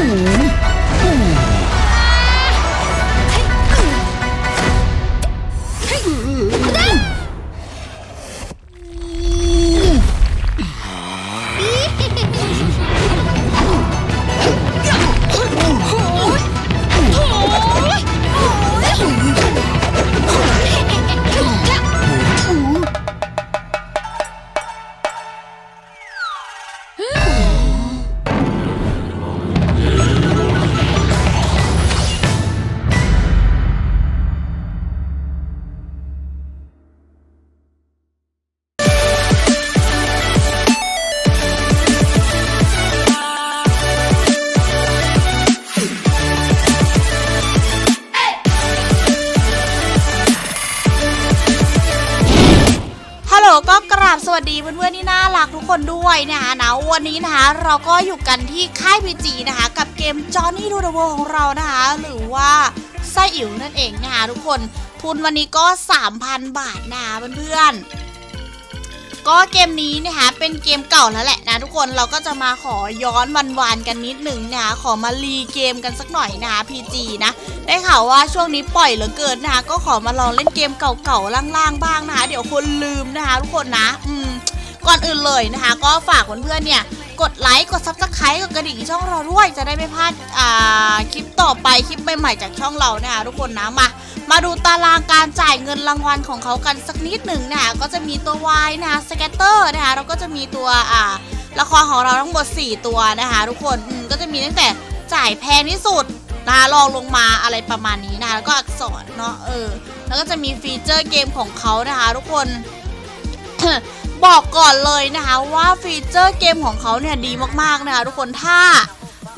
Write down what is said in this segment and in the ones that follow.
Mm-hmm. ก็กราบสวัสดีเพื่อนๆที่น่ารักทุกคนด้วยนะคะนะวันนี้นะคะเราก็อยู่กันที่ค่ายพีจีนะคะ กับเกมจอห์นนี่ดูดเวของเรานะคะ หรือว่าไส้อิ๋วนั่นเองนะคะทุกคนทุนวันนี้ก็ 3,000 บาทนะคะเพื่อนๆ ก็เกมนี้นะคะเป็นเกมเก่าแล้วแหละนะทุกคนเราก็จะมาขอย้อนวันวานๆกันนิดหนึ่งนะคะขอมารีเกมกันสักหน่อยนะคะ PG นะได้ข่าวว่าช่วงนี้ปล่อยเหลือเกินนะคะก็ขอมาลองเล่นเกมเก่าๆล่างๆบ้างนะคะเดี๋ยวคนลืมนะคะทุกคนนะ อืมก่อนอื่นเลยนะคะ ก็ฝากเพื่อนๆเนี่ยกดไลค์กดซับสไครต์กดกระดิ่งช่องเราด้วยจะได้ไม่พลาดอ่าคลิปต่อไปคลิปใหม่ๆจากช่องเรานะคะทุกคนนะมา มาดูตารางการจ่ายเงินรางวัลของเขากันสักนิดหนึ่งนะคะก็จะมีตัว Y นะคะสเกตเตอร์นะคะแล้วก็จะมีตัวอ่าละครของเราทั้งหมด 4 ตัวนะคะทุกคนก็จะมีตั้งแต่จ่ายแพงที่สุดนะคะลองลงมาอะไรประมาณนี้นะคะแล้วก็อักษรเนาะเออแล้วก็จะมีฟีเจอร์เกมของเขานะคะทุกคนบอกก่อนเลยนะคะว่าฟีเจอร์เกมของเขาเนี่ยดีมากๆนะคะทุกคนถ้า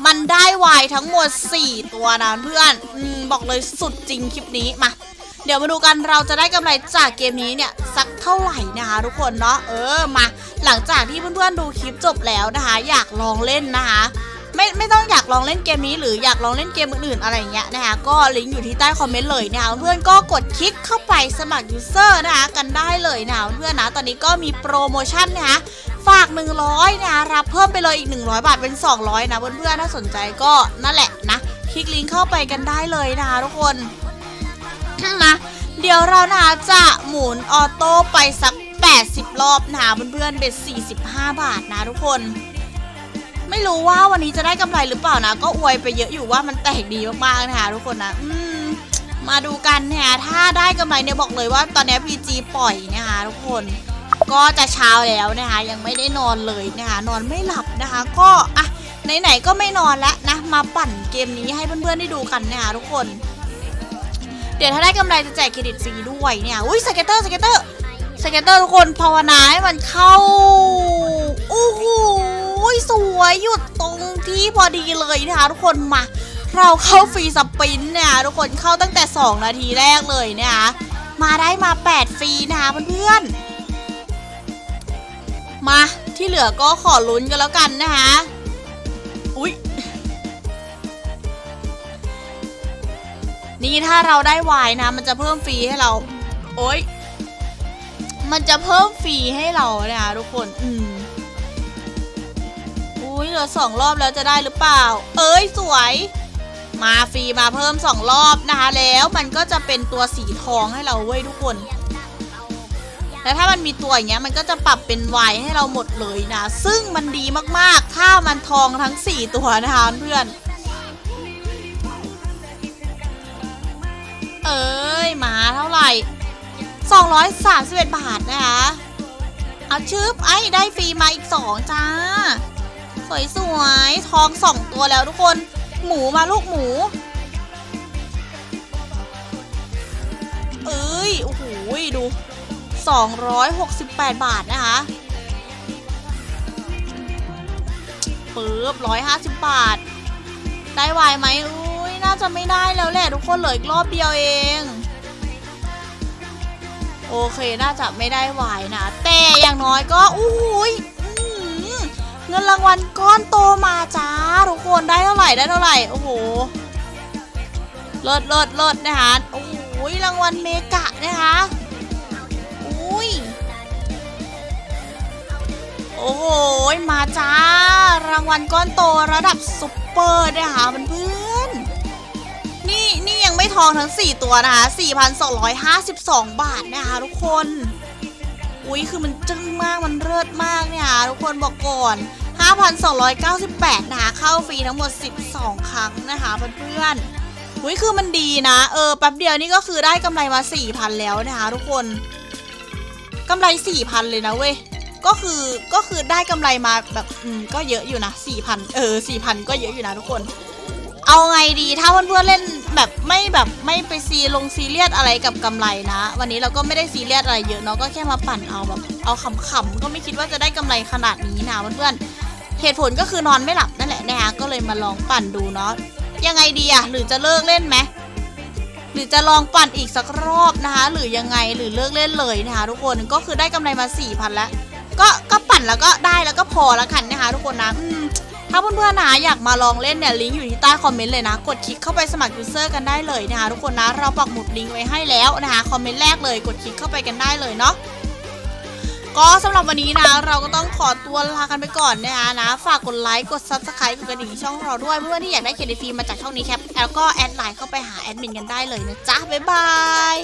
มันได้วายทั้งหมด 4 ตัวนะเพื่อนอบอกเลยสุดจริงคลิปนี้มา เดี๋ยวมาดูกันเราจะได้กำไรจากเกมนี้เนี่ยสักเท่าไหร่นะคะทุกคนเนาะเออมา หลังจากที่เพื่อนๆดูคลิปจบแล้วนะคะ อยากลองเล่นนะคะ ไม่ไม่ต้องอยากลองเล่นเกมนี้หรืออยากลองเล่นเกมอื่นๆอะไรเงี้ยนะคะก็ลิงก์อยู่ที่ใต้คอมเมนต์เลยนะคะเพื่อนก็กดคลิกเข้าไปสมัครยูเซอร์นะคะกันได้เลยนะคะเพื่อนนะตอนนี้ก็มีโปรโมชั่นนะคะฝาก 100นะคะรับเพิ่มไปเลยอีก 100 บาทเป็น 200 นะเพื่อนๆถ้าสนใจก็นั่นแหละนะ คลิกลิงก์เข้าไปกันได้เลยนะคะทุกคนมาเดี๋ยวเรานะคะจะหมุนออโต้ไปสัก 80 รอบนะคะเพื่อนๆเป็น45 บาทนะทุกคน ไม่รู้ว่าวันนี้จะได้กำไรหรือเปล่านะ ก็อวยไปเยอะอยู่ว่ามันแตกดีมากๆนะคะทุกคนนะอืมมาดูกันนะคะถ้าได้กำไรเนี่ยบอกเลยว่าตอนนี้ PG ปล่อยนะคะทุกคนก็จะเช้าแล้วนะคะ ยังไม่ได้นอนเลยนะคะ นอนไม่หลับนะคะ ก็อะไหนๆก็ไม่นอนแล้วนะ มาปั่นเกมนี้ให้เพื่อนๆได้ดูกันนะคะทุกคน เดี๋ยวถ้าได้กำไรจะแจกเครดิตฟรีด้วยเนี่ยอุ้ยสเก็ตเตอร์สเก็ตเตอร์สเก็ตเตอร์ทุกคนภาวนาให้มันเข้าโอ้ ยหยุดตรงที่พอดีเลยนะคะทุกคนมา เราเข้าฟรีสปรินต์เนี่ยทุกคนเข้าตั้งแต่ 2 นาทีแรกเลยนะคะมาได้มา 8 ฟรีนะคะเพื่อนๆมาที่เหลือก็ขอลุ้นกันแล้วกันนะคะอุ้ยนี่ถ้าเราได้วายนะ มันจะเพิ่มฟรีให้เรา โอ๊ยมันจะเพิ่มฟรีให้เราเนี่ยทุกคน อืม อุ้ยเหลือสองรอบแล้วจะได้หรือเปล่า เอ้ยสวย มาฟรีมาเพิ่มสองรอบนะคะ แล้วมันก็จะเป็นตัวสีทองให้เราเว้ยทุกคน แล้วถ้ามันมีตัวอย่างเงี้ยมันก็จะปรับเป็นวายให้เราหมดเลยนะ ซึ่งมันดีมากๆ ถ้ามันทองทั้ง 4 ตัวนะคะเพื่อน เอ้ยมาเท่าไหร่ 231 บาทนะคะเอาชืบไอ้ได้ฟรีมาอีก 2 จ้า สวยๆ ทอง2ตัวแล้วทุกคน หมูมาลูกหมู เอ้ย โอ้โห ดู 268 บาทนะคะปึ๊บ150 บาท ได้ไวไหมอุ้ย น่าจะไม่ได้แล้วแหละทุกคนเหลืออีกรอบเดียวเอง โอเค น่าจะไม่ได้ไวนะ แต่อย่างน้อยก็ อุ้ยอื้อหือเงินรางวัล จ้าทุกคนได้เท่าไหร่ได้เท่าไหร่โอ้โหลดลดลดนะคะโอ้โหรางวัลเมกะนะคะอุ้ยโอ้โหมาจ้ารางวัลก้อนโตระดับซุปเปอร์นะคะเพื่อนนี่นี่ยังไม่ทองทั้ง 4 ตัวนะคะ 4,252 บาทนะคะทุกคนอุ้ยคือมันจึ้งมากมันเลิศมากเนี่ยทุกคนบอกก่อน 5,298 นะคะ เข้าฟรีทั้งหมด 12 ครั้งนะคะเพื่อนๆอุ้ยคือมันดีนะ เออแป๊บเดียวนี่ก็คือได้กำไรมา 4,000 แล้วนะคะทุกคนกำไร 4,000 เลยนะเว้ย ก็คือ ก็คือได้กำไรมาแบบอืมก็เยอะอยู่นะ 4,000 เออ 4,000 ก็เยอะอยู่นะทุกคน เอาไงดีถ้าเพื่อนๆเล่นแบบไม่แบบไม่ไปซีลงซีเรียสอะไรกับกำไรนะ วันนี้เราก็ไม่ได้ซีเรียสอะไรเยอะเนาะก็แค่มาปั่นเอาแบบเอาขำๆก็ไม่คิดว่าจะได้กำไรขนาดนี้นะเพื่อนๆ เหตุผลก็คือนอนไม่หลับนั่นแหละนะคะก็เลยมาลองปั่นดูเนาะยังไงดีอะหรือจะเลิกเล่นไหมหรือจะลองปั่นอีกสักรอบนะคะหรือยังไงหรือเลิกเล่นเลยนะคะทุกคนก็คือได้กำไรมา4,000แล้วก็ก็ปั่นแล้วก็ได้แล้วก็พอแล้วกันนะคะทุกคนนะถ้าเพื่อนๆนะอยากมาลองเล่นเนี่ยลิงก์อยู่ที่ใต้คอมเมนต์เลยนะ กดคลิกเข้าไปสมัครยูเซอร์กันได้เลยนะคะทุกคนนะเราปักหมุดลิงก์ไว้ให้แล้วนะคะคอมเมนต์แรกเลย กดคลิกเข้าไปกันได้เลยเนาะ ก็สำหรับวันนี้นะ เราก็ต้องขอตัวลากันไปก่อนนะคะนะ ฝากกดไลค์ กด subscribe กดกระดิ่งช่องเราด้วย เพื่อนที่อยากได้เครดิตฟรีมาจากช่องนี้แคปแล้วก็แอดไลน์เข้าไปหาแอดมินกันได้เลยนะจ๊ะ บ๊ายบาย